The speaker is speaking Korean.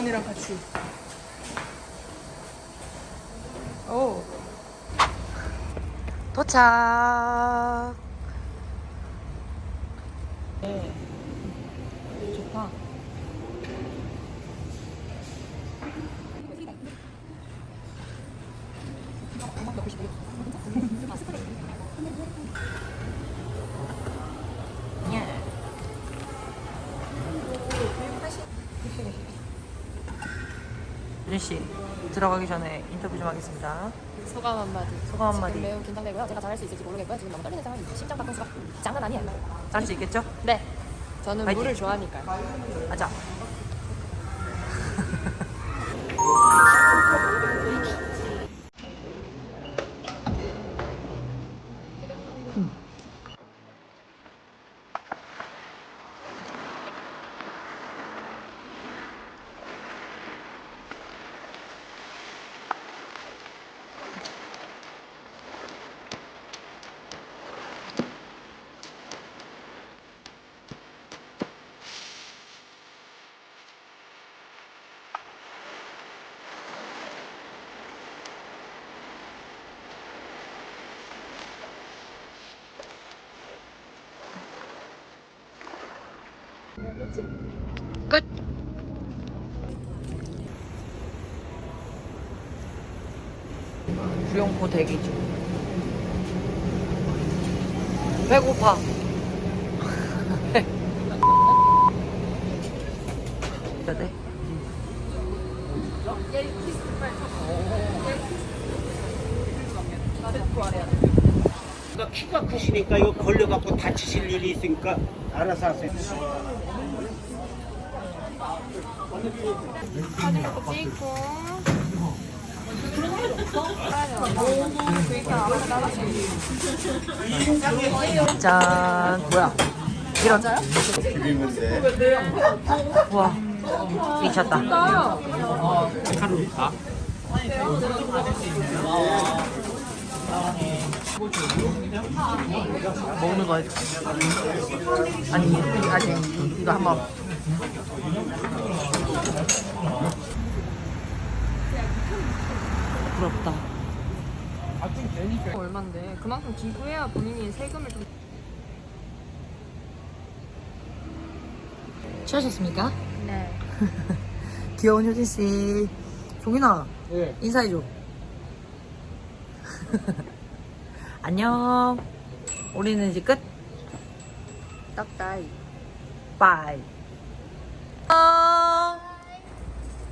우리랑 같이. 오. 도착. 네. 좋다. 유진 씨 들어가기 전에 인터뷰 좀 하겠습니다. 소감 한마디. 소감 한마디. 지금 매우 긴장되고요. 제가 잘할 수 있을지 모르겠고요. 지금 너무 떨리는 상황이 심장 박동수가 장난 아니에요. 할수 있겠죠? 네. 저는 파이팅. 물을 좋아하니까요. 가자. 끝. 구룡포 대기 중. 배고파. 네. 돼? 그러니까 키가 크시니까 이거 걸려갖고 다치실 일이 있으니까 알아서 하세요. 사진도 찍고. 짠. 뭐야? 이런. 와. 미쳤다. 먹는 거 아니 아직 이거 한번 부럽다. 얼만데? 그만큼 기부해야 본인이 세금을 좀. 취하셨습니까? 네. 귀여운 효진 씨. 종인아 예. 인사해줘. 안녕. 우리는 이제 끝. 떡다이. 바이. 아.